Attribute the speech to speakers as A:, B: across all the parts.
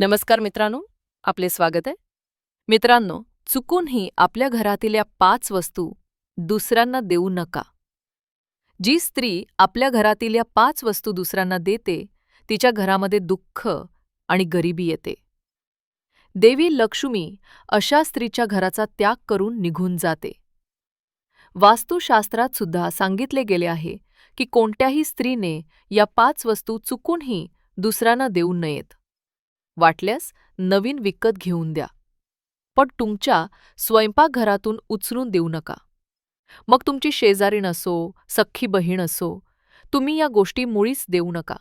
A: नमस्कार मित्रांनो आपले स्वागत आहे. मित्रांनो चुकूनही आपल्या घरातील या पाच वस्तू दुसऱ्यांना देऊ नका. जी स्त्री आपल्या घरातील या पाच वस्तू दुसऱ्यांना देते तिच्या घरामध्ये दुःख आणि गरिबी येते. देवी लक्ष्मी अशा स्त्रीच्या घराचा त्याग करून निघून जाते. वास्तुशास्त्रात सुद्धा सांगितले गेले आहे की कोणत्याही स्त्रीने या पाच वस्तू चुकूनही दुसऱ्यांना देऊ नयेत. वाटल्यास नवीन विकत घेऊन द्या. पण तुमच्या स्वयंपाकघरातून उचलून देऊ नका. मग तुमची शेजारीण असो सख्खी बहीण असो तुम्ही या गोष्टी मुळीच देऊ नका.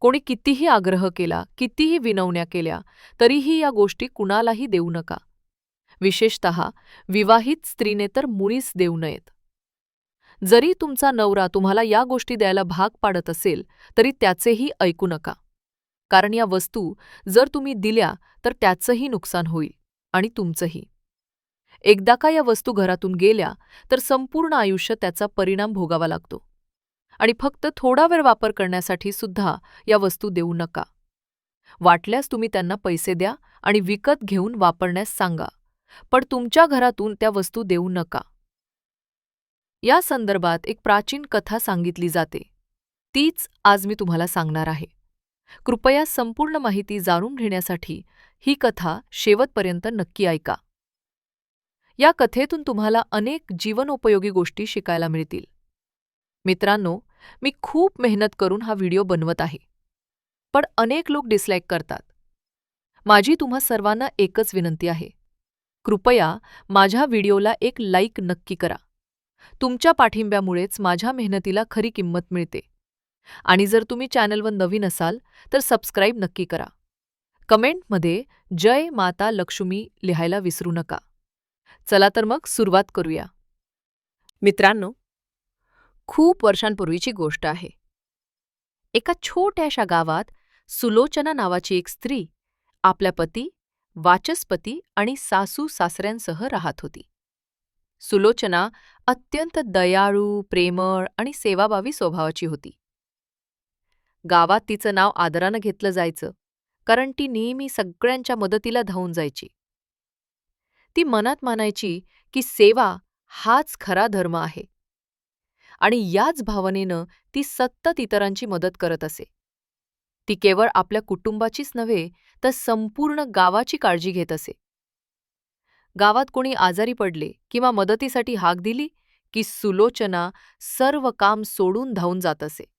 A: कोणी कितीही आग्रह केला कितीही विनवण्या केल्या तरीही या गोष्टी कुणालाही देऊ नका. विशेषत विवाहित स्त्रीने तर मुळीच देऊ नयेत. जरी तुमचा नवरा तुम्हाला या गोष्टी द्यायला भाग पाडत असेल तरी त्याचेही ऐकू नका. कारण या वस्तू जर तुम्ही दिल्या तर त्याचंही नुकसान होईल आणि तुमचंही. एकदा का या वस्तू घरातून गेल्या तर संपूर्ण आयुष्य त्याचा परिणाम भोगावा लागतो. आणि फक्त थोडा वेळ वापर करण्यासाठी सुद्धा या वस्तू देऊ नका. वाटल्यास तुम्ही त्यांना पैसे द्या आणि विकत घेऊन वापरण्यास सांगा पण तुमच्या घरातून त्या वस्तू देऊ नका. या संदर्भात एक प्राचीन कथा सांगितली जाते. तीच आज मी तुम्हाला सांगणार आहे. कृपया संपूर्ण माहिती जाणून घेण्यासाठी ही कथा शेवटपर्यंत नक्की ऐका. या कथेतून तुम्हाला अनेक जीवनोपयोगी गोष्टी शिकायला मिळतील. मित्रांनो मी खूप मेहनत करून हा व्हिडिओ बनवत आहे. पण अनेक लोक डिसलाईक करतात. माझी तुम्हा सर्वांना एकच विनंती आहे. कृपया माझ्या व्हिडिओला एक लाईक नक्की करा. तुमच्या पाठिंब्यामुळेच माझ्या मेहनतीला खरी किंमत मिळते. आणि जर तुम्ही चॅनलवर नवीन असाल तर सबस्क्राईब नक्की करा. कमेंटमध्ये जय माता लक्ष्मी लिहायला विसरू नका. चला तर मग सुरुवात करूया. मित्रांनो खूप वर्षांपूर्वीची गोष्ट आहे. एका छोट्याशा गावात सुलोचना नावाची एक स्त्री आपल्या पती वाचस्पती आणि सासू सासऱ्यांसह राहत होती. सुलोचना अत्यंत दयाळू प्रेमळ आणि सेवाभावी स्वभावाची होती. गावात तिचं नाव आदरानं घेतलं जायचं कारण ती नेहमी सगळ्यांच्या मदतीला धावून जायची. ती मनात मानायची की सेवा हाच खरा धर्म आहे. आणि याच भावनेनं ती सतत इतरांची मदत करत असे. ती केवळ आपल्या कुटुंबाचीच नव्हे तर संपूर्ण गावाची काळजी घेत असे. गावात कोणी आजारी पडले किंवा मदतीसाठी हाक दिली की सुलोचना सर्व काम सोडून धावून जात असे.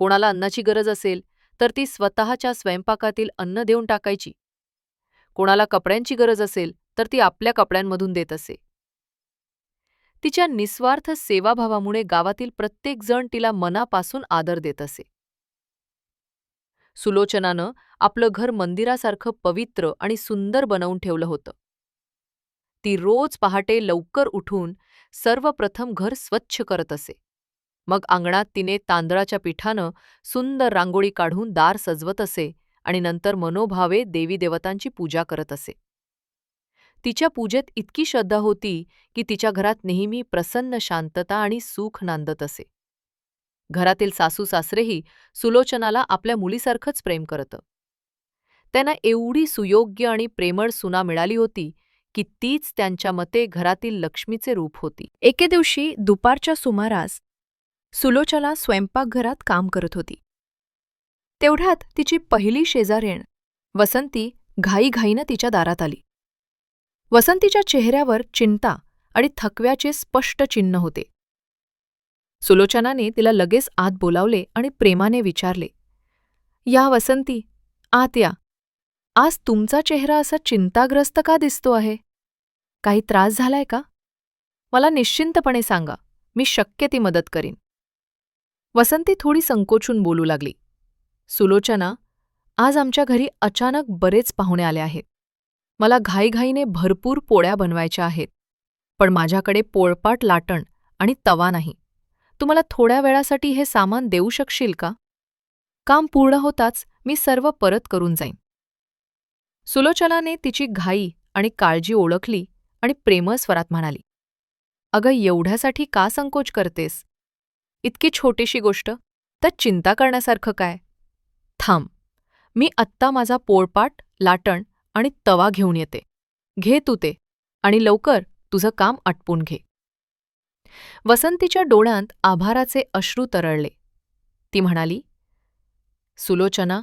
A: कोणाला अन्नाची गरज असेल तर ती स्वतःच्या स्वयंपाकातील अन्न देऊन टाकायची. कोणाला कपड्यांची गरज असेल तर ती आपल्या कपड्यांमधून देत असे. तिच्या निस्वार्थ सेवाभावामुळे गावातील प्रत्येकजण तिला मनापासून आदर देत असे. सुलोचनानं आपलं घर मंदिरासारखं पवित्र आणि सुंदर बनवून ठेवलं होतं. ती रोज पहाटे लवकर उठून सर्वप्रथम घर स्वच्छ करत असे. मग अंगणात तिने तांदळाच्या पिठानं सुंदर रांगोळी काढून दार सजवत असे आणि नंतर मनोभावे देवी देवतांची पूजा करत असे. तिच्या पूजेत इतकी श्रद्धा होती की तिच्या घरात नेहमी प्रसन्न शांतता आणि सुख नांदत असे. घरातील सासू सासरेही सुलोचनाला आपल्या मुलीसारखंच प्रेम करतं. त्यांना एवढी सुयोग्य आणि प्रेमळ सुना मिळाली होती की तीच त्यांच्या मते घरातील लक्ष्मीचे रूप होती. एके दिवशी दुपारच्या सुमारास सुलोचना स्वयंपाकघरात काम करत होती. तेवढ्यात तिची पहिली शेजारेण वसंती घाईघाईनं तिच्या दारात आली. वसंतीच्या चेहऱ्यावर चिंता आणि थकव्याचे स्पष्ट चिन्ह होते. सुलोचनाने तिला लगेच आत बोलावले आणि प्रेमाने विचारले या वसंती आत या. आज तुमचा चेहरा असा चिंताग्रस्त का दिसतो आहे? काही त्रास झालाय का? मला निश्चिंतपणे सांगा मी शक्य ती मदत करीन. वसंती थोडी संकोचून बोलू लागली. सुलोचना आज आमच्या घरी अचानक बरेच पाहुणे आले आहेत. मला घाईघाईने भरपूर पोळ्या बनवायच्या आहेत. पण माझ्याकडे पोळपाट लाटण आणि तवा नाही. तू मला थोड्या वेळासाठी हे सामान देऊ शकशील का? काम पूर्ण होताच मी सर्व परत करून जाईन. सुलोचनाने तिची घाई आणि काळजी ओळखली आणि प्रेमस्वरात म्हणाली अगं एवढ्यासाठी का संकोच करतेस? इतकी छोटीशी गोष्ट तर चिंता करण्यासारखं काय? थांब मी आत्ता माझा पोळपाट लाटण आणि तवा घेऊन येते. घे तू ते आणि लवकर तुझं काम आटपून घे. वसंतीच्या डोळ्यांत आभाराचे अश्रू तरळले. ती म्हणाली सुलोचना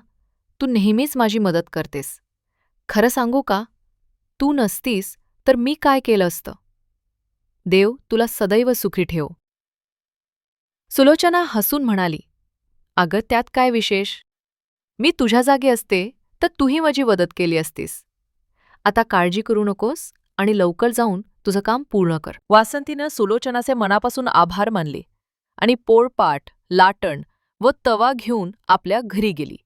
A: तू नेहमीच माझी मदत करतेस. खरं सांगू का? तू नसतीस तर मी काय केलं असतं? देव तुला सदैव सुखी ठेव. सुलोचना हसून म्हणाली अगं त्यात काय विशेष? मी तुझ्या जागी असते तर तूही माझी मदत केली असतीस. आता काळजी करू नकोस आणि लवकर जाऊन तुझं काम पूर्ण कर. वासंतीनं सुलोचनाचे मनापासून आभार मानले आणि पोळपाट लाटण व तवा घेऊन आपल्या घरी गेली.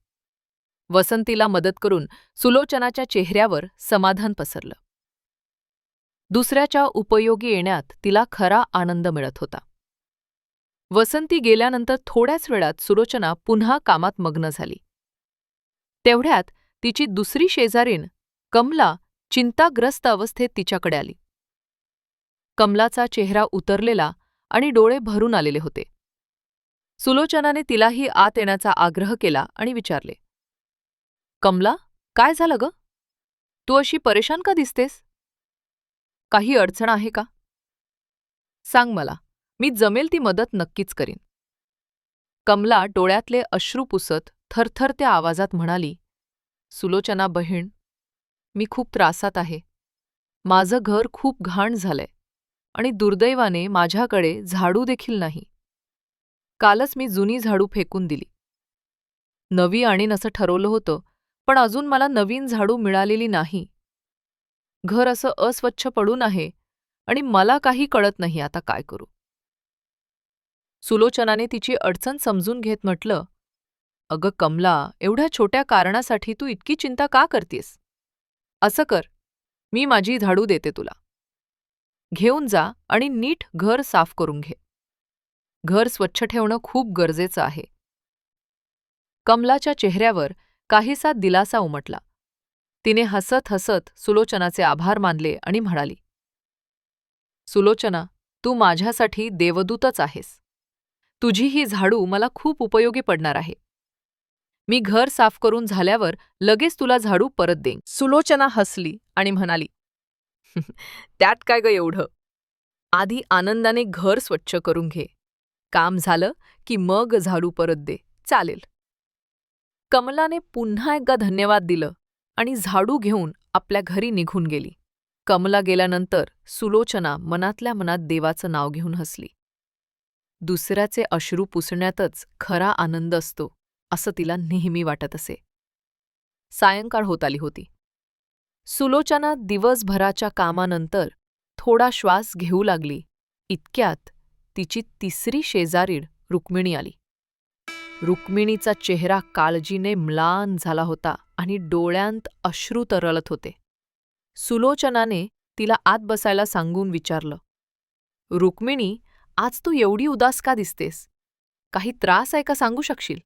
A: वसंतीला मदत करून सुलोचनाच्या चेहऱ्यावर समाधान पसरलं. दुसऱ्याच्या उपयोगी येण्यात तिला खरा आनंद मिळत होता. वसंती गेल्यानंतर थोड्याच वेळात सुलोचना पुन्हा कामात मग्न झाली. तेवढ्यात तिची दुसरी शेजारीण कमला चिंताग्रस्त अवस्थेत तिच्याकडे आली. कमलाचा चेहरा उतरलेला आणि डोळे भरून आलेले होते. सुलोचनाने तिलाही आत येण्याचा आग्रह केला आणि विचारले कमला काय झालं ग? तू अशी परेशान का दिसतेस? काही अडचण आहे का? सांग मला. मी जमेल ती मदत नक्कीच करीन. कमला डोळ्यातले अश्रू पुसत थरथरत्या आवाजात म्हणाली सुलोचना बहीण मी खूप त्रासात आहे. माझं घर खूप घाण झालंय आणि दुर्दैवाने माझ्याकडे झाडू देखील नाही. कालच मी जुनी झाडू फेकून दिली. नवी आणीन असं ठरवलं होतं पण अजून मला नवीन झाडू मिळालेली नाही. घर असं अस्वच्छ पडून आहे आणि मला काही कळत नाही आता काय करू. सुलोचनाने तिची अडचण समजून घेत म्हटलं अगं कमला एवढ्या छोट्या कारणासाठी तू इतकी चिंता का करतेस? असं कर मी माझी झाडू देते तुला. घेऊन जा आणि नीट घर साफ करून घे. घर स्वच्छ ठेवणं खूप गरजेचं आहे. कमलाच्या चेहऱ्यावर काहीसा दिलासा उमटला. तिने हसत हसत सुलोचनाचे आभार मानले आणि म्हणाली सुलोचना तू माझ्यासाठी देवदूतच आहेस. तुझी ही झाडू मला खूप उपयोगी पडणार आहे. मी घर साफ करून झाल्यावर लगेच तुला झाडू परत देईन. सुलोचना हसली आणि म्हणाली त्यात काय ग एवढं? आधी आनंदाने घर स्वच्छ करून घे. काम झालं की मग झाडू परत दे. चालेल. कमलाने पुन्हा एकदा धन्यवाद दिलं आणि झाडू घेऊन आपल्या घरी निघून गेली. कमला गेल्यानंतर सुलोचना मनातल्या मनात देवाचं नाव घेऊन हसली. दुसऱ्याचे अश्रू पुसण्यातच खरा आनंद असतो असं तिला नेहमी वाटत असे. सायंकाळ होत आली होती. सुलोचना दिवसभराच्या कामानंतर थोडा श्वास घेऊ लागली. इतक्यात तिची तिसरी शेजारीड रुक्मिणी आली. रुक्मिणीचा चेहरा काळजीने म्लान झाला होता आणि डोळ्यांत अश्रू तरळत होते. सुलोचनाने तिला आत बसायला सांगून विचारलं. रुक्मिणी आज तू एवढी उदास का दिसतेस? काही त्रास आहे का सांगू शकशील?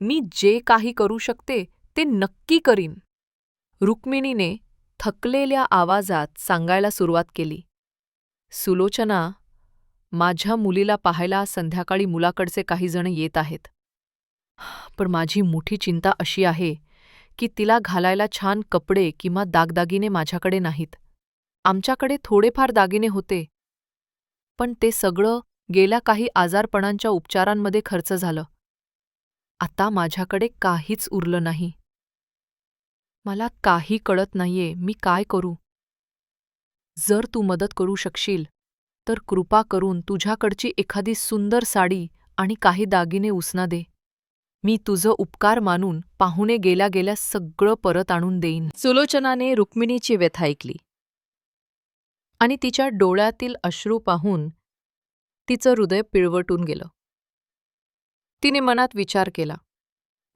A: मी जे काही करू शकते ते नक्की करीन. रुक्मिणीने थकलेल्या आवाजात सांगायला सुरुवात केली. सुलोचना माझ्या मुलीला पाहायला संध्याकाळी मुलाकडचे काही जण येत आहेत. पण माझी मोठी चिंता अशी आहे की तिला घालायला छान कपडे किंवा दागदागिने माझ्याकडे नाहीत. आमच्याकडे थोडेफार दागिने होते पण ते सगळं गेल्या काही आजारपणांच्या उपचारांमध्ये खर्च झालं. आता माझ्याकडे काहीच उरलं नाही. मला काही कळत नाहीये मी काय करू? जर तू मदत करू शकशील तर कृपा करून तुझ्याकडची एखादी सुंदर साडी आणि काही दागिने उसना दे. मी तुझं उपकार मानून पाहुणे गेल्या गेल्या सगळं परत आणून देईन. सुलोचनाने रुक्मिणीची व्यथा ऐकली. आणि तिच्या डोळ्यातील अश्रू पाहून तिचं हृदय पिळवटून गेलं. तिने मनात विचार केला.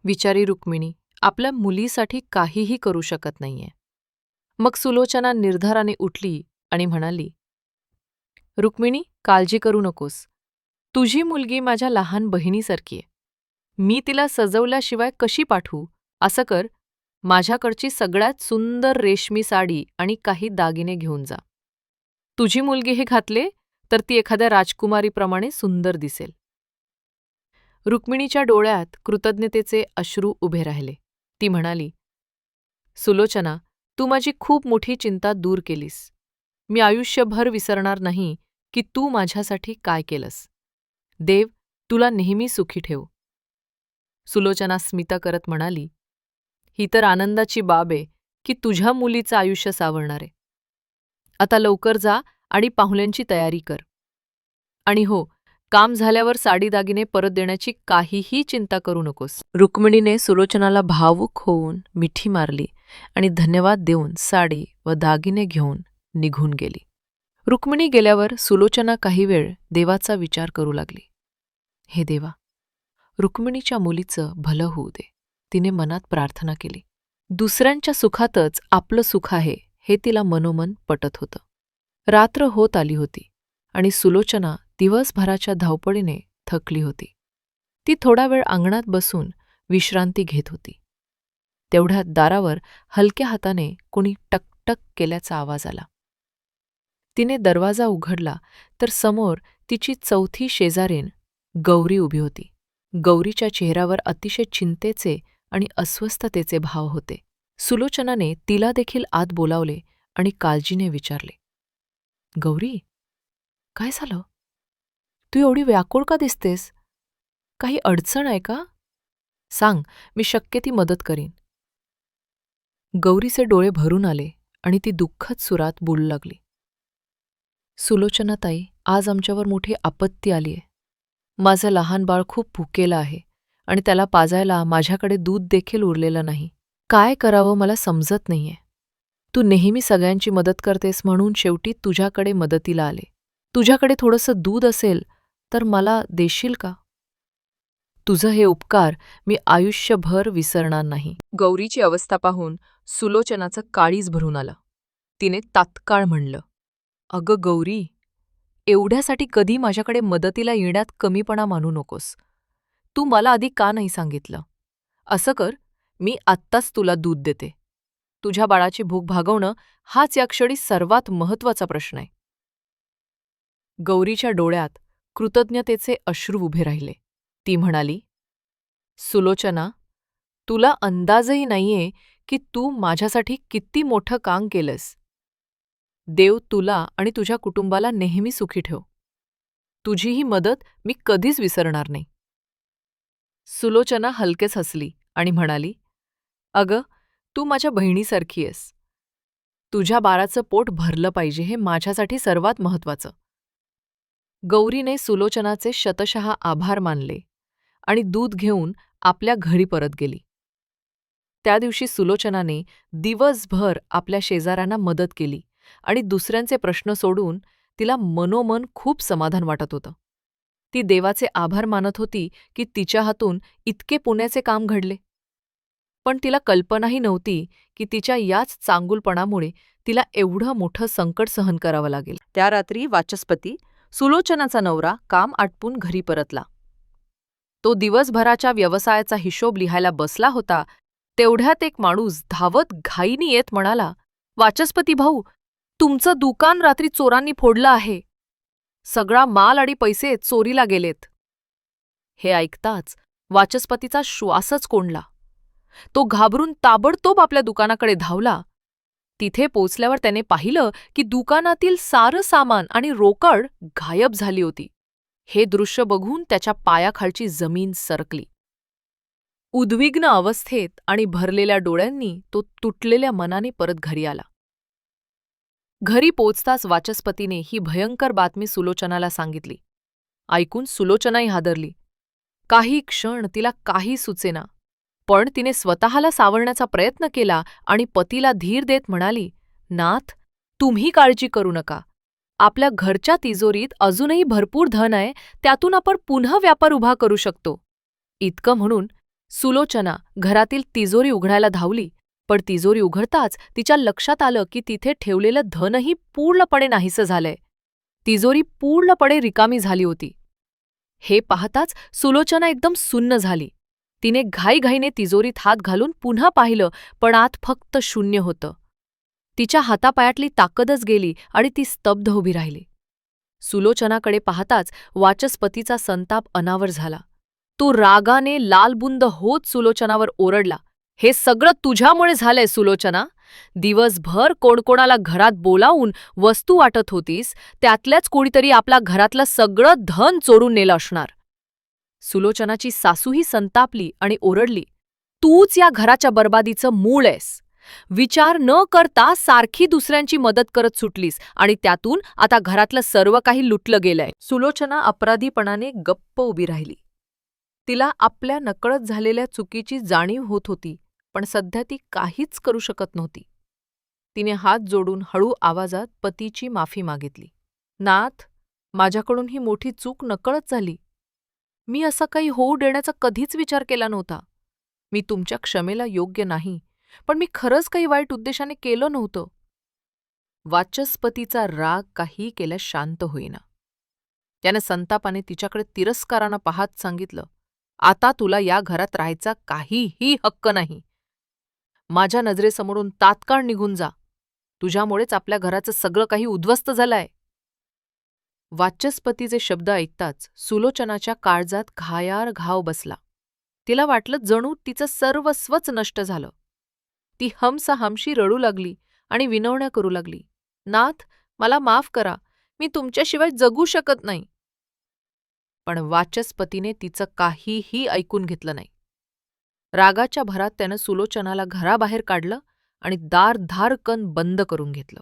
A: विचारी रुक्मिणी आपल्या मुलीसाठी काहीही करू शकत नाहीये. मग सुलोचना निर्धाराने उठली आणि म्हणाली रुक्मिणी काळजी करू नकोस. तुझी मुलगी माझ्या लहान बहिणीसारखी आहे मी तिला सजवल्याशिवाय कशी पाठवू? असं कर. माझ्याकडची सगळ्यात सुंदर रेशमी साडी आणि काही दागिने घेऊन जा. तुझी मुलगी हे घातले तर ती एखाद्या राजकुमारीप्रमाणे सुंदर दिसेल. रुक्मिणीच्या डोळ्यात कृतज्ञतेचे अश्रू उभे राहिले. ती म्हणाली सुलोचना तू माझी खूप मोठी चिंता दूर केलीस. मी आयुष्यभर विसरणार नाही की तू माझ्यासाठी काय केलंस. देव तुला नेहमी सुखी ठेव. सुलोचना स्मिता करत म्हणाली ही तर आनंदाची बाब आहे की तुझ्या मुलीचं आयुष्य सावरणार. आहे आता लवकर जा आणि पाहुण्यांची तयारी कर. आणि हो काम झाल्यावर साडी दागिने परत देण्याची काहीही चिंता करू नकोस. रुक्मिणीने सुलोचनाला भावूक होऊन मिठी मारली आणि धन्यवाद देऊन साडी व दागिने घेऊन निघून गेली. रुक्मिणी गेल्यावर सुलोचना काही वेळ देवाचा विचार करू लागली. हे देवा रुक्मिणीच्या मुलीचं भलं होऊ दे. तिने मनात प्रार्थना केली. दुसऱ्यांच्या सुखातच आपलं सुख आहे. हे तिला मनोमन पटत होतं. रात्र होत आली होती आणि सुलोचना दिवसभराच्या धावपळीने थकली होती. ती थोडा वेळ अंगणात बसून विश्रांती घेत होती. तेवढ्यात दारावर हलक्या हाताने कुणी टकटक केल्याचा आवाज आला. तिने दरवाजा उघडला तर समोर तिची चौथी शेजारीन गौरी उभी होती. गौरीच्या चेहऱ्यावर अतिशय चिंतेचे आणि अस्वस्थतेचे भाव होते. सुलोचनाने तिला देखील आत बोलावले आणि काळजीने विचारले गौरी काय झालं? तू एवढी व्याकुळ का दिसतेस? काही अडचण आहे का? सांग मी शक्य ती मदत करीन. गौरीचे डोळे भरून आले आणि ती दुःखद सुरात बोलू लागली सुलोचनाताई आज आमच्यावर मोठी आपत्ती आलीये माझं लहान बाळ खूप भुकेलं आहे आणि त्याला पाजायला माझ्याकडे दूध देखील उरलेलं नाही. काय करावं मला समजत नाहीये. तू नेहमी सगळ्यांची मदत करतेस म्हणून शेवटी तुझ्याकडे मदतीला आले. तुझ्याकडे थोडंसं दूध असेल तर मला देशील का? तुझं हे उपकार मी आयुष्यभर विसरणार नाही. गौरीची अवस्था पाहून सुलोचनाचं काळीज भरून आलं. तिने तात्काळ म्हणलं अगं गौरी एवढ्यासाठी कधी माझ्याकडे मदतीला येण्यात कमीपणा मानू नकोस. तू मला आधी का नाही सांगितलं? असं कर मी आत्ताच तुला दूध देते. तुझ्या बाळाची भूक भागवणं हाच या क्षणी सर्वात महत्त्वाचा प्रश्न आहे. गौरीच्या डोळ्यात कृतज्ञतेचे अश्रू उभे राहिले. ती म्हणाली सुलोचना तुला अंदाजही नाहीये की तू माझ्यासाठी किती मोठं काम केलंस. देव तुला आणि तुझ्या कुटुंबाला नेहमी सुखी ठेव. तुझी ही मदत मी कधीच विसरणार नाही. सुलोचना हलकेच हसली आणि म्हणाली अगं तू माझ्या बहिणीसारखी आहेस. तुझ्या बाळाचं पोट भरलं पाहिजे हे माझ्यासाठी सर्वात महत्वाचं गौरीने सुलोचनाचे शतशः आभार मानले आणि दूध घेऊन आपल्या घरी परत गेली. त्या दिवशी सुलोचनाने दिवसभर आपल्या शेजाऱ्यांना मदत केली आणि दुसऱ्यांचे प्रश्न सोडून तिला मनोमन खूप समाधान वाटत होतं. ती देवाचे आभार मानत होती की तिच्या हातून इतके पुण्याचे काम घडले. पण तिला कल्पनाही नव्हती की तिच्या याच चांगुलपणामुळे तिला एवढं मोठं संकट सहन करावं लागेल. त्या रात्री वाचस्पती सुलोचनाचा नवरा काम आटपून घरी परतला. तो दिवसभराच्या व्यवसायाचा हिशोब लिहायला बसला होता. तेवढ्यात एक माणूस धावत घाईनी येत म्हणाला वाचस्पती भाऊ तुमचं दुकान रात्री चोरांनी फोडलं आहे. सगळा माल आणि पैसे चोरीला गेलेत. हे ऐकताच वाचस्पतीचा श्वासच कोंडला. तो घाबरून ताबडतोब आपल्या दुकानाकडे धावला. तिथे पोचल्यावर त्याने पाहिलं की दुकानातील सारं सामान आणि रोकड गायब झाली होती. हे दृश्य बघून त्याच्या पायाखालची जमीन सरकली. उद्विग्न अवस्थेत आणि भरलेल्या डोळ्यांनी तो तुटलेल्या मनाने परत घरी आला. घरी पोचताच वाचस्पतीने ही भयंकर बातमी सुलोचनाला सांगितली. ऐकून सुलोचनाही हादरली. काही क्षण तिला काही सुचेना. पण तिने स्वतःला सावरण्याचा प्रयत्न केला आणि पतीला धीर देत म्हणाली नाथ तुम्ही काळजी करू नका. आपल्या घरच्या तिजोरीत अजूनही भरपूर धन आहे त्यातून आपण पुन्हा व्यापार उभा करू शकतो. इतकं म्हणून सुलोचना घरातील तिजोरी उघडायला धावली पण तिजोरी उघडताच तिच्या लक्षात आलं की तिथे ठेवलेलं धनही पूर्णपणे नाहीसं झालंय. तिजोरी पूर्णपणे रिकामी झाली होती. हे पाहताच सुलोचना एकदम सुन्न झाली. तिने घाईघाईने तिजोरीत हात घालून पुन्हा पाहिलं पण आत फक्त शून्य होतं. तिच्या हातापायातली ताकदच गेली आणि ती स्तब्ध उभी राहिली. सुलोचनाकडे पाहताच वाचस्पतीचा संताप अनावर झाला. तो रागाने लालबुंद होत सुलोचनावर ओरडला हे सगळं तुझ्यामुळे झालंय सुलोचना? दिवसभर कोणकोणाला घरात बोलावून वस्तू वाटत होतीस त्यातल्याच कोणीतरी आपला घरातलं सगळं धन चोरून नेलं असणार. सुलोचनाची सासूही संतापली आणि ओरडली तूच या घराच्या बर्बादीचं मूळ आहेस. विचार न करता सारखी दुसऱ्यांची मदत करत सुटलीस आणि त्यातून आता घरातलं सर्व काही लुटलं गेलंय. सुलोचना अपराधीपणाने गप्प उभी राहिली. तिला आपल्या नकळत झालेल्या चुकीची जाणीव होत होती पण सध्या ती काहीच करू शकत नव्हती. तिने हात जोडून हळू आवाजात पतीची माफी मागितली. नाथ माझ्याकडून ही मोठी चूक नकळत झाली. मी असा काही होऊ देण्याचा कधीच विचार केला नव्हता. मी तुमच्या क्षमेला योग्य नाही पण मी खरंच काही वाईट उद्देशाने केलं नव्हतं. वाचस्पतीचा राग काही केल्यास शांत होईना. त्याने संतापाने तिच्याकडे तिरस्कारानं पाहत सांगितलं आता तुला या घरात राहायचा काहीही हक्क नाही. माझ्या नजरेसमोरून तात्काळ निघून जा. तुझ्यामुळेच आपल्या घराचं सगळं काही उद्ध्वस्त झालंय. वाचस्पतीचे शब्द ऐकताच सुलोचनाच्या काळजात घायार घाव बसला. तिला वाटलं जणू तिचं सर्वस्वच नष्ट झालं. ती हमसा हमशी रडू लागली आणि विनवण्या करू लागली. नाथ मला माफ करा मी तुमच्याशिवाय जगू शकत नाही. पण वाचस्पतीने तिचं काहीही ऐकून घेतलं नाही. रागाच्या भरात त्यानं सुलोचनाला घराबाहेर काढलं आणि दार धारकन बंद करून घेतलं.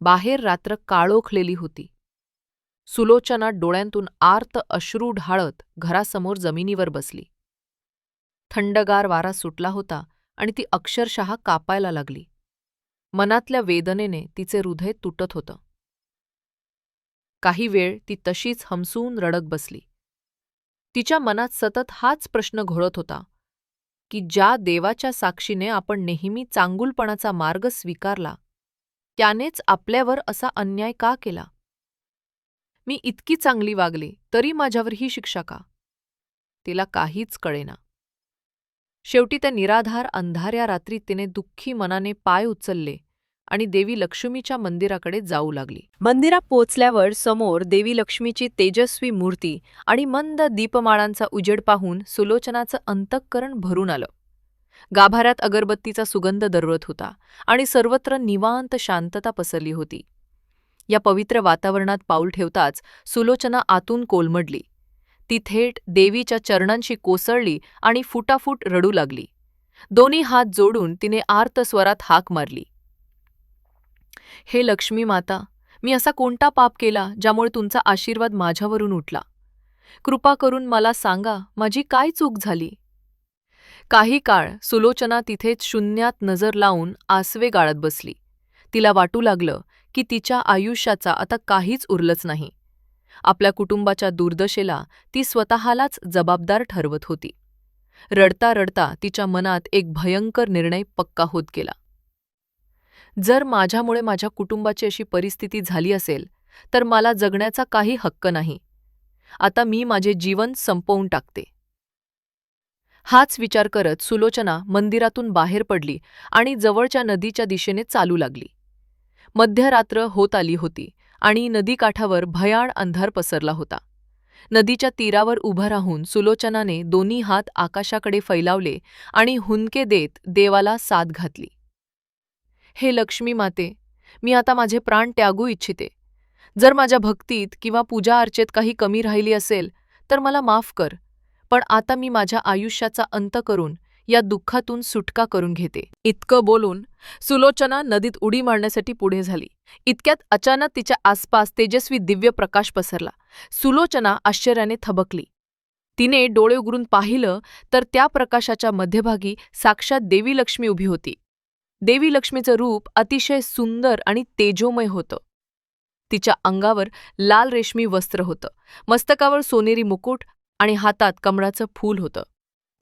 A: बाहेर रात्र काळोखलेली होती. सुलोचना डोळ्यांतून आर्त अश्रू ढाळत घरासमोर जमिनीवर बसली. थंडगार वारा सुटला होता आणि ती अक्षरशः कापायला लागली. मनातल्या वेदनेने तिचे हृदय तुटत होतं. काही वेळ ती तशीच हमसून रडत बसली. तिच्या मनात सतत हाच प्रश्न घोळत होता की ज्या देवाच्या साक्षीने आपण नेहमी चांगुलपणाचा मार्ग स्वीकारला त्यानेच आपल्यावर असा अन्याय का केला? मी इतकी चांगली वागले तरी माझ्यावर ही शिक्षा का? तिला काहीच कळेना. शेवटी त्या निराधार अंधाऱ्या रात्री तिने दुःखी मनाने पाय उचलले आणि देवी लक्ष्मीच्या मंदिराकडे जाऊ लागली. मंदिरात पोचल्यावर समोर देवी लक्ष्मीची तेजस्वी मूर्ती आणि मंद दीपमाळांचा उजेड पाहून सुलोचनाचं अंतःकरण भरून आलं. गाभाऱ्यात अगरबत्तीचा सुगंध दरवळत होता आणि सर्वत्र निवांत शांतता पसरली होती. या पवित्र वातावरणात पाऊल ठेवताच सुलोचना आतून कोलमडली. ती थेट देवीच्या चरणांशी कोसळली आणि फुटाफूट रडू लागली. दोन्ही हात जोडून तिने आर्त स्वरात हाक मारली. हे लक्ष्मी माता मी असा कोणता पाप केला ज्यामुळे तुमचा आशीर्वाद माझ्यावरून उठला? कृपा करून मला सांगा माझी काय चूक झाली? काही काळ सुलोचना तिथेच शून्यात नजर लावून आसवे गाळत बसली. तिला वाटू लागलं की तिच्या आयुष्याचा आता काहीच उरलंच नाही. आपल्या कुटुंबाच्या दुर्दशेला ती स्वतःलाच जबाबदार ठरवत होती. रडता रडता तिच्या मनात एक भयंकर निर्णय पक्का होत गेला. जर माझ्यामुळे माझ्या कुटुंबाची अशी परिस्थिती झाली असेल तर मला जगण्याचा काही हक्क नाही. आता मी माझे जीवन संपवून टाकते. हाच विचार करत सुलोचना मंदिरातून बाहेर पडली आणि जवळच्या नदीच्या दिशेने चालू लागली. मध्यरात्र होत आली होती आणि नदीकाठावर भयाण अंधार पसरला होता. नदीच्या तीरावर उभं राहून सुलोचनाने दोन्ही हात आकाशाकडे फैलावले आणि हुंदके देत देवाला साथ घातली. हे लक्ष्मी माते मी आता माझे प्राण त्यागू इच्छिते. जर माझ्या भक्तीत किंवा पूजा अर्चेत काही कमी राहिली असेल तर मला माफ कर. पण आता मी माझ्या आयुष्याचा अंत करून या दुःखातून सुटका करून घेते. इतकं बोलून सुलोचना नदीत उडी मारण्यासाठी पुढे झाली. इतक्यात अचानक तिच्या आसपास तेजस्वी दिव्य प्रकाश पसरला. सुलोचना आश्चर्याने थबकली. तिने डोळे उघडून पाहिलं तर त्या प्रकाशाच्या मध्यभागी साक्षात देवी लक्ष्मी उभी होती. देवी लक्ष्मीचं रूप अतिशय सुंदर आणि तेजोमय होतं. तिच्या अंगावर लाल रेशमी वस्त्र होतं. मस्तकावर सोनेरी मुकुट आणि हातात कमळाचं फूल होतं.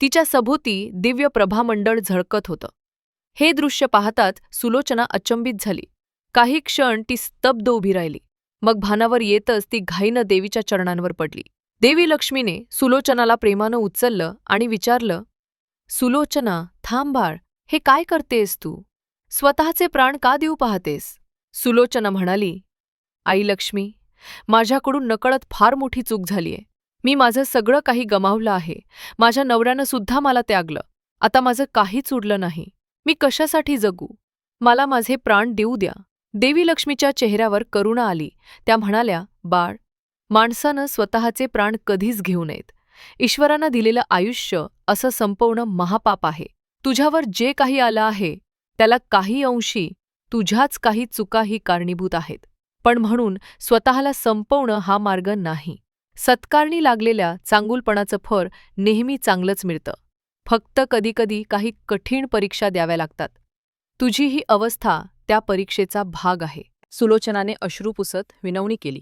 A: तिच्या सभोवती दिव्य प्रभामंडळ झळकत होतं. हे दृश्य पाहताच सुलोचना अचंबित झाली. काही क्षण ती स्तब्ध उभी राहिली. मग भानावर येतच ती घाईनं देवीच्या चरणांवर पडली. देवी लक्ष्मीने सुलोचनाला प्रेमानं उचललं आणि विचारलं सुलोचना थांबाळ हे काय करतेस तू? स्वतःचे प्राण का देऊ पाहतेस? सुलोचना म्हणाली आई लक्ष्मी माझ्याकडून नकळत फार मोठी चूक झालीये. मी माझं सगळं काही गमावलं आहे. माझ्या नवऱ्यानं सुद्धा मला त्यागलं. आता माझं काहीच उरलं नाही. मी कशासाठी जगू? मला माझे प्राण देऊ द्या. देवी लक्ष्मीच्या चेहऱ्यावर करुणा आली. त्या म्हणाल्या बाळ माणसानं स्वतःचे प्राण कधीच घेऊ नयेत. ईश्वरानं दिलेलं आयुष्य असं संपवणं महापाप आहे. तुझ्यावर जे काही आलं आहे त्याला काही अंशी तुझ्याच काही चुकाही कारणीभूत आहेत. पण म्हणून स्वतःला संपवणं हा मार्ग नाही. सत्कारणी लागलेल्या चांगुलपणाचं फळ नेहमी चांगलंच मिळतं. फक्त कधीकधी काही कठीण परीक्षा द्याव्या लागतात. तुझी ही अवस्था त्या परीक्षेचा भाग आहे. सुलोचनाने अश्रू पुसत विनवणी केली.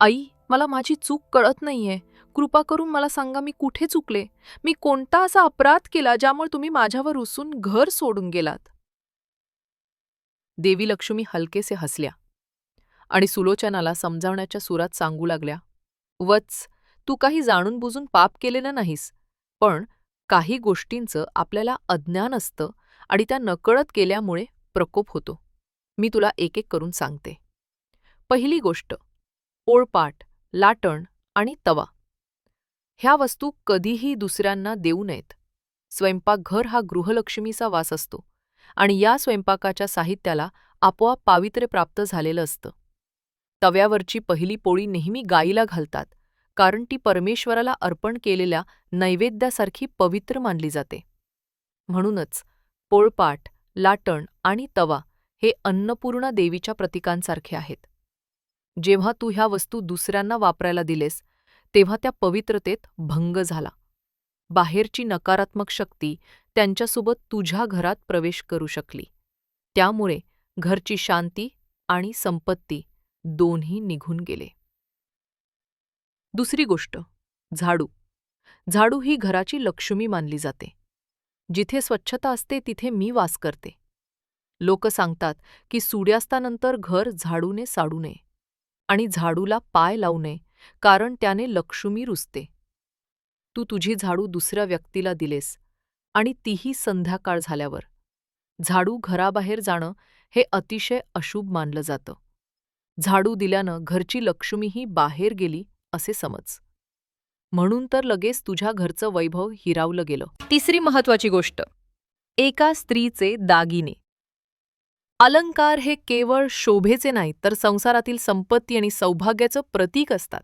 A: आई मला माझी चूक कळत नाहीये. कृपा करून मला सांगा मी कुठे चुकले? मी कोणता असा अपराध केला ज्यामुळे तुम्ही माझ्यावर रुसून घर सोडून गेलात? देवी लक्ष्मी हलकेसे हसल्या आणि सुलोचनाला समजावण्याच्या सुरात सांगू लागल्या. वत्स तू काही जाणून बुजून पाप केलेलं नाहीस पण काही गोष्टींचं आपल्याला अज्ञान असतं आणि त्या नकळत केल्यामुळे प्रकोप होतो. मी तुला एक एक करून सांगते. पहिली गोष्ट पोळपाट लाटण आणि तवा. ह्या वस्तू कधीही दुसऱ्यांना देऊ नयेत. स्वयंपाकघर हा गृहलक्ष्मीचा वास असतो आणि या स्वयंपाकाच्या साहित्याला आपोआप पावित्र्य प्राप्त झालेलं असतं. तव्यावरची पहिली पोळी नेहमी गाईला घालतात कारण ती परमेश्वराला अर्पण केलेल्या नैवेद्यासारखी पवित्र मानली जाते. म्हणूनच पोळपाट लाटण आणि तवा हे अन्नपूर्णा देवीच्या प्रतीकांसारखे आहेत. जेव्हा तू ह्या वस्तू दुसऱ्यांना वापरायला दिलेस तेव्हा त्या पवित्रतेत भंग झाला. बाहेरची नकारात्मक शक्ती त्यांच्यासोबत तुझ्या घरात प्रवेश करू शकली. त्यामुळे घरची शांती आणि संपत्ती दोन्ही निघून गेले. दुसरी गोष्ट झाडू. झाडू ही घराची लक्ष्मी मानली जाते. जिथे स्वच्छता असते तिथे मी वास करते. लोक सांगतात की सूर्यास्तानंतर घर झाडूने साडू नये आणि झाडूला पाय लावू नये कारण त्याने लक्ष्मी रुजते. तू तुझी झाडू दुसऱ्या व्यक्तीला दिलेस आणि तीही संध्याकाळ झाल्यावर. झाडू घराबाहेर जाणं हे अतिशय अशुभ मानलं जातं. झाडू दिल्यानं घरची लक्ष्मीही बाहेर गेली असे समज. म्हणून तर लगेच तुझ्या घरचं वैभव हिरावलं गेलं. तिसरी महत्वाची गोष्ट. एका स्त्रीचे दागिने. अलंकार हे केवळ शोभेचे नाहीत तर संसारातील संपत्ती आणि सौभाग्याचं प्रतीक असतात.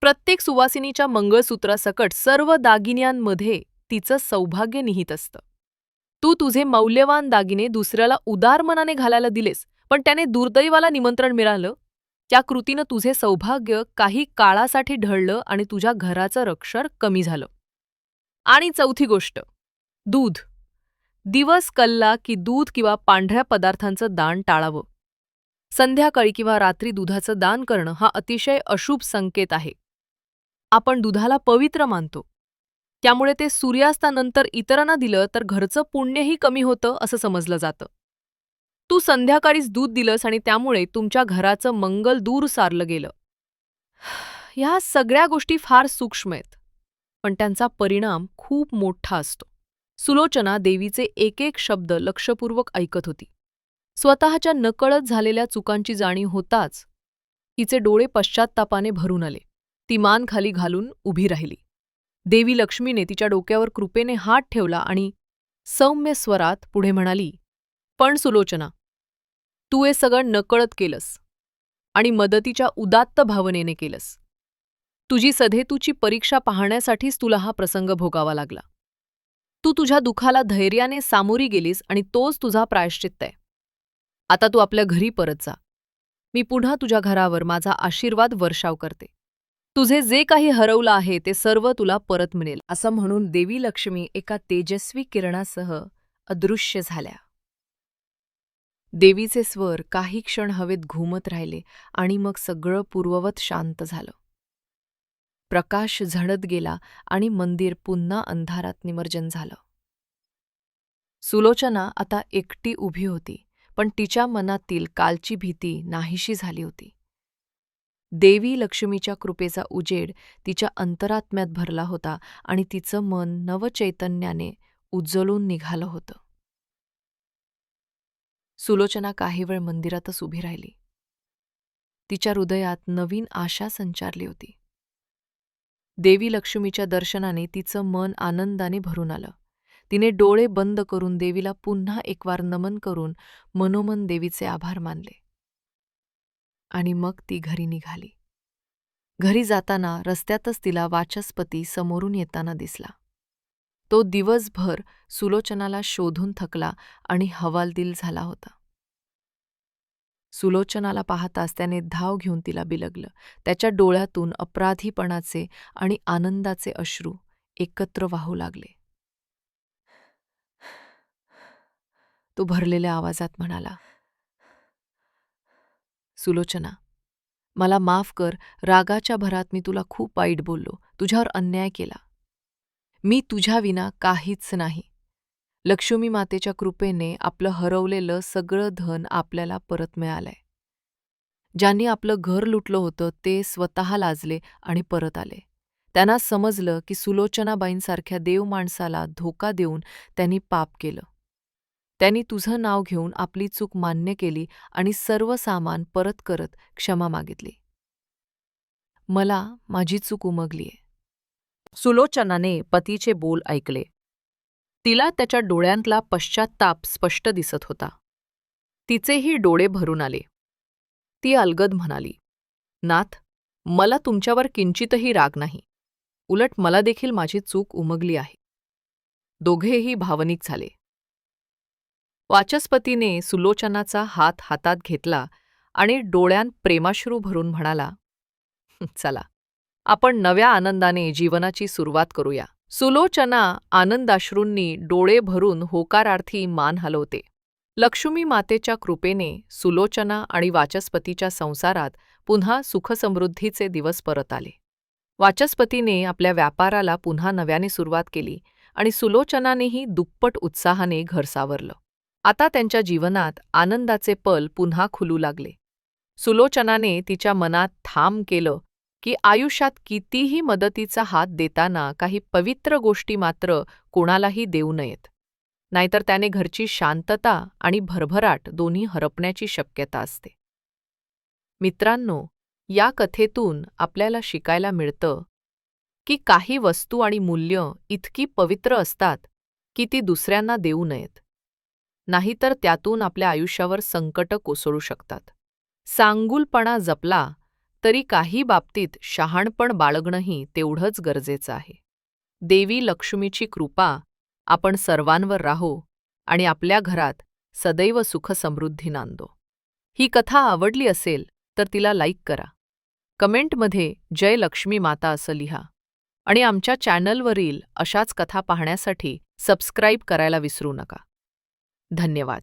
A: प्रत्येक सुवासिनीच्या मंगळसूत्रासकट सर्व दागिन्यांमध्ये तिचं सौभाग्य निहित असतं. तू तुझे मौल्यवान दागिने दुसऱ्याला उदार मनाने घालायला दिलेस पण त्याने दुर्दैवाला निमंत्रण मिळालं. त्या कृतीनं तुझे सौभाग्य काही काळासाठी ढळलं आणि तुझ्या घराचं रक्षण कमी झालं. आणि चौथी गोष्ट दूध. दिवस कल्ला की दूध किंवा पांढऱ्या पदार्थांचं दान टाळावं. संध्याकाळी किंवा रात्री दुधाचं दान करणं हा अतिशय अशुभ संकेत आहे. आपण दुधाला पवित्र मानतो. त्यामुळे ते सूर्यास्तानंतर इतरांना दिलं तर घरचं पुण्यही कमी होतं असं समजलं जातं. तू संध्याकाळीच दूध दिलंस आणि त्यामुळे तुमच्या घराचं मंगल दूर सारलं गेलं. ह्या सगळ्या गोष्टी फार सूक्ष्म आहेत पण त्यांचा परिणाम खूप मोठा असतो. सुलोचना देवीचे एक एक शब्द लक्षपूर्वक ऐकत होती. स्वतःच्या नकळत झालेल्या चुकांची जाणीव होताच तिचे डोळे पश्चात्तापाने भरून आले. ती मान खाली घालून उभी राहिली. देवी लक्ष्मीने तिच्या डोक्यावर कृपेने हात ठेवला आणि सौम्य स्वरात पुढे म्हणाली पण सुलोचना तू हे सगळं नकळत केलंस आणि मदतीच्या उदात्त भावनेने केलंस. तुझी सधेतूची परीक्षा पाहण्यासाठीच तुला हा प्रसंग भोगावा लागला. तू तुझ्या दुखाला धैर्याने सामोरी गेलीस आणि तोच तुझा प्रायश्चित्त आहे. आता तू आपल्या घरी परत जा. मी पुन्हा तुझ्या घरावर माझा आशीर्वाद वर्षाव करते. तुझे जे काही हरवलं आहे ते सर्व तुला परत मिळेल. असं म्हणून देवी लक्ष्मी एका तेजस्वी किरणासह अदृश्य झाल्या. देवीचे स्वर काही क्षण हवेत घुमत राहिले आणि मग सगळं पूर्ववत शांत झालं. प्रकाश झडत गेला आणि मंदिर पुन्हा अंधारात निमर्जन झालं. सुलोचना आता एकटी उभी होती पण तिच्या मनातील कालची भीती नाहीशी झाली होती. देवी लक्ष्मीच्या कृपेचा उजेड तिच्या अंतरात्म्यात भरला होता आणि तिचं मन नवचैतन्याने उज्जलून निघालं होतं. सुलोचना काही वेळ मंदिरातच उभी राहिली. तिच्या हृदयात नवीन आशा संचारली होती. देवी लक्ष्मीच्या दर्शनाने तिचं मन आनंदाने भरून आलं. तिने डोळे बंद करून देवीला पुन्हा एकवार नमन करून मनोमन देवीचे आभार मानले. आणि मग ती घरी निघाली. घरी जाताना रस्त्यातच तिला वाचस्पती समोरून येताना दिसला. तो दिवसभर सुलोचनाला शोधून थकला आणि हवालदिल झाला होता. सुलोचनाला पाहताच त्याने धाव घेऊन तिला बिलगलं. त्याच्या डोळ्यातून अपराधीपणाचे आणि आनंदाचे अश्रू एकत्र वाहू लागले. तो भरलेल्या आवाजात म्हणाला सुलोचना मला माफ कर. रागाच्या भरात मी तुला खूप वाईट बोललो. तुझ्यावर अन्याय केला. मी तुझ्याविना काहीच नाही. लक्ष्मी मातेच्या कृपेने आपलं हरवलेलं सगळं धन आपल्याला परत मिळालंय. ज्यांनी आपलं घर लुटलं होतं ते स्वतः लाजले आणि परत आले. त्यांना समजलं की सुलोचनाबाईंसारख्या देव माणसाला धोका देऊन त्यांनी पाप केलं. त्यांनी तुझं नाव घेऊन आपली चूक मान्य केली आणि सर्व सामान परत करत क्षमा मागितली. मला माझी चूक उमगलीये. सुलोचनाने पतीचे बोल ऐकले. तिला त्याच्या डोळ्यांतला पश्चात्ताप स्पष्ट दिसत होता. तिचेही डोळे भरून आले. ती अलगद म्हणाली नाथ मला तुमच्यावर किंचितही राग नाही. उलट मला देखील माझी चूक उमगली आहे. दोघेही भावनिक झाले. वाचस्पतीने सुलोचनाचा हात हातात घेतला आणि डोळ्यांत प्रेमाश्रू भरून म्हणाला चला आपण नव्या आनंदाने जीवनाची सुरुवात करूया. सुलोचना आनंदाश्रूंनी डोळे भरून होकारार्थी मान हलवते. लक्ष्मी मातेच्या कृपेने सुलोचना आणि वाचस्पतीच्या संसारात पुन्हा सुखसमृद्धीचे दिवस परत आले. वाचस्पतीने आपल्या व्यापाराला पुन्हा नव्याने सुरुवात केली आणि सुलोचनानेही दुप्पट उत्साहाने घर सावरलं. आता त्यांच्या जीवनात आनंदाचे पल पुन्हा खुलू लागले. सुलोचनाने तिच्या मनात ठाम केलं की आयुष्यात कितीही मदतीचा हात देताना काही पवित्र गोष्टी मात्र कोणालाही देऊ नयेत. नाहीतर त्याने घरची शांतता आणि भरभराट दोन्ही हरपण्याची शक्यता असते. मित्रांनो या कथेतून आपल्याला शिकायला मिळतं की काही वस्तू आणि मूल्य इतकी पवित्र असतात की ती दुसऱ्यांना देऊ नयेत. नाहीतर त्यातून आपल्या आयुष्यावर संकट कोसळू शकतात. सांगुलपणा जपला तरी काही बाबतीत शहाणपण बाळगणंही तेवढंच गरजेचं आहे. देवी लक्ष्मीची कृपा आपण सर्वांवर राहो आणि आपल्या घरात सदैव सुखसमृद्धी नांदो. ही कथा आवडली असेल तर तिला लाईक करा. कमेंटमध्ये जय लक्ष्मी माता असं लिहा आणि आमच्या चॅनलवरील अशाच कथा पाहण्यासाठी सबस्क्राईब करायला विसरू नका. धन्यवाद.